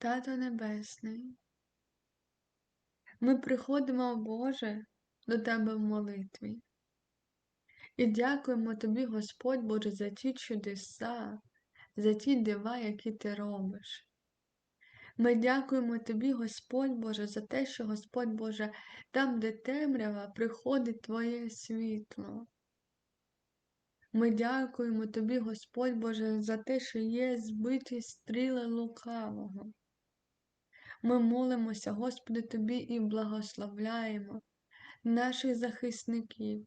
Тато Небесний, ми приходимо, Боже, до Тебе в молитві і дякуємо Тобі, Господь Боже, за ті чудеса, за ті дива, які Ти робиш. Ми дякуємо Тобі, Господь Боже, за те, що Господь Боже, там, де темрява, приходить Твоє світло. Ми дякуємо Тобі, Господь Боже, за те, що є збиті стріли лукавого. Ми молимося, Господи, Тобі і благословляємо наших захисників,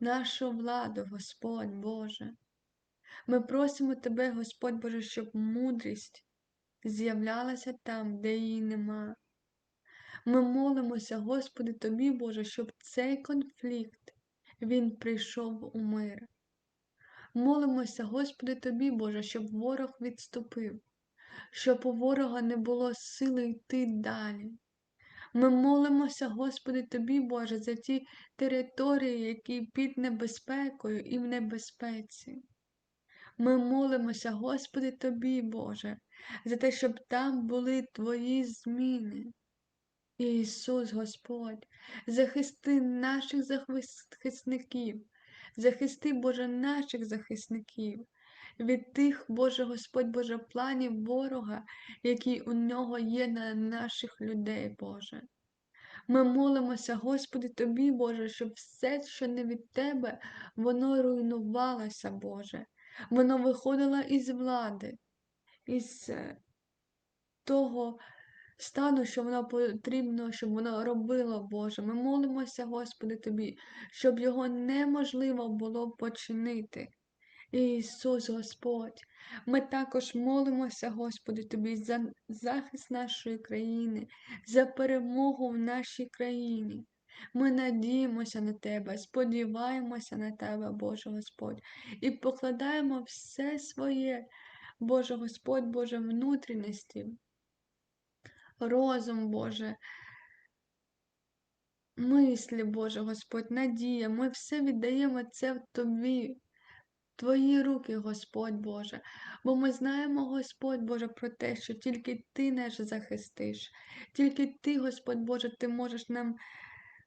нашу владу, Господь Боже. Ми просимо Тебе, Господь Боже, щоб мудрість з'являлася там, де її нема. Ми молимося, Господи, Тобі, Боже, щоб цей конфлікт він прийшов у мир. Молимося, Господи, Тобі, Боже, щоб ворог відступив, щоб у ворога не було сили йти далі. Ми молимося, Господи, Тобі, Боже, за ті території, які під небезпекою і в небезпеці. Ми молимося, Господи, Тобі, Боже, за те, щоб там були Твої зміни. Ісус Господь, захисти наших захисників, захисти, Боже, наших захисників від тих, Боже Господь, Боже, планів ворога, які у нього є на наших людей, Боже. Ми молимося, Господи, Тобі, Боже, щоб все, що не від Тебе, воно руйнувалося, Боже, воно виходило із влади, із е, того стану, що воно потрібно, щоб воно робило, Боже. Ми молимося, Господи, Тобі, щоб його неможливо було починити. Ісус Господь, ми також молимося, Господи, Тобі за захист нашої країни, за перемогу в нашій країні. Ми надіємося на Тебе, сподіваємося на Тебе, Боже Господь, і покладаємо все своє, Боже Господь, Боже внутрішності, розум, Боже, мислі, Боже Господь, надія. Ми все віддаємо це в Тобі. Твої руки, Господь Боже, бо ми знаємо, Господь Боже, про те, що тільки Ти нас захистиш, тільки Ти, Господь Боже, Ти можеш нам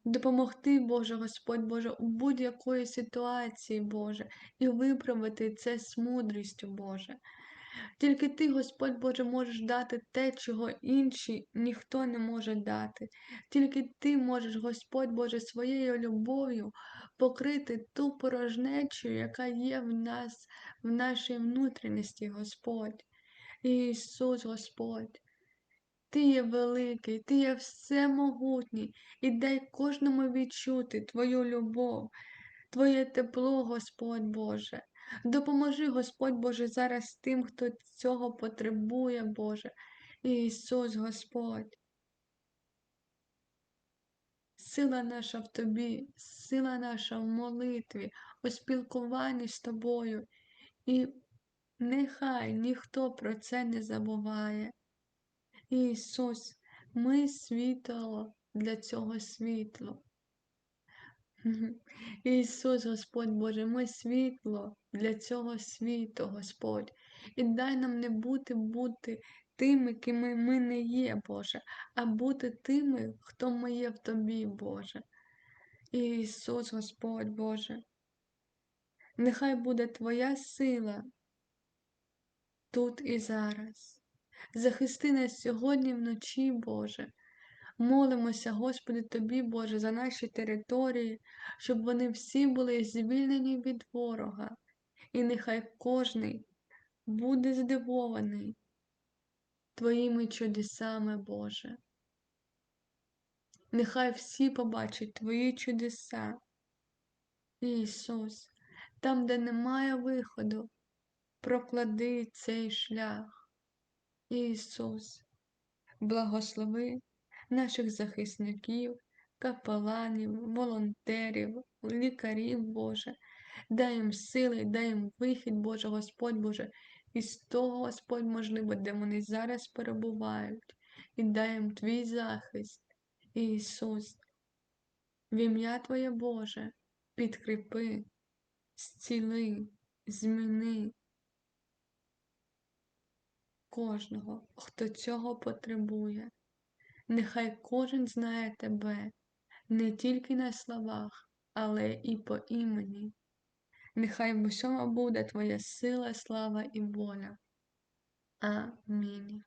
допомогти, Боже, Господь Боже, у будь-якої ситуації, Боже, і виправити це з мудрістю, Боже. Тільки ти, Господь Боже, можеш дати те, чого інші ніхто не може дати. Тільки ти можеш, Господь Боже, своєю любов'ю покрити ту порожнечу, яка є в нас, в нашій внутрішності, Господь. Ісус Господь. Ти є великий, Ти є всемогутній, і дай кожному відчути Твою любов, Твоє тепло, Господь Боже. Допоможи, Господь Боже, зараз тим, хто цього потребує, Боже. Ісус Господь. Сила наша в Тобі, сила наша в молитві, у спілкуванні з Тобою. І нехай ніхто про це не забуває. Ісус, ми світло для цього світлу. Ісус, Господь Боже, ми світло для цього світу, Господь. І дай нам не бути бути тими, кими ми не є, Боже, а бути тими, хто ми є в Тобі, Боже. Ісус, Господь Боже. Нехай буде Твоя сила тут і зараз. Захисти нас сьогодні вночі, Боже. Молимося, Господи, Тобі, Боже, за наші території, щоб вони всі були звільнені від ворога, і нехай кожний буде здивований Твоїми чудесами, Боже. Нехай всі побачать Твої чудеса, Ісус, там, де немає виходу, проклади цей шлях. Ісус, благослови наших захисників, капеланів, волонтерів, лікарів, Боже, дай їм сили, дай їм вихід, Боже, Господь Боже, із того, Господь, можливо, де вони зараз перебувають, і дай їм Твій захист, Ісус. В ім'я Твоє Боже, підкріпи, зціли, зміни. кожного, хто цього потребує. Нехай кожен знає тебе не тільки на словах, але і по імені. Нехай в усьому буде Твоя сила, слава і воля. Амінь.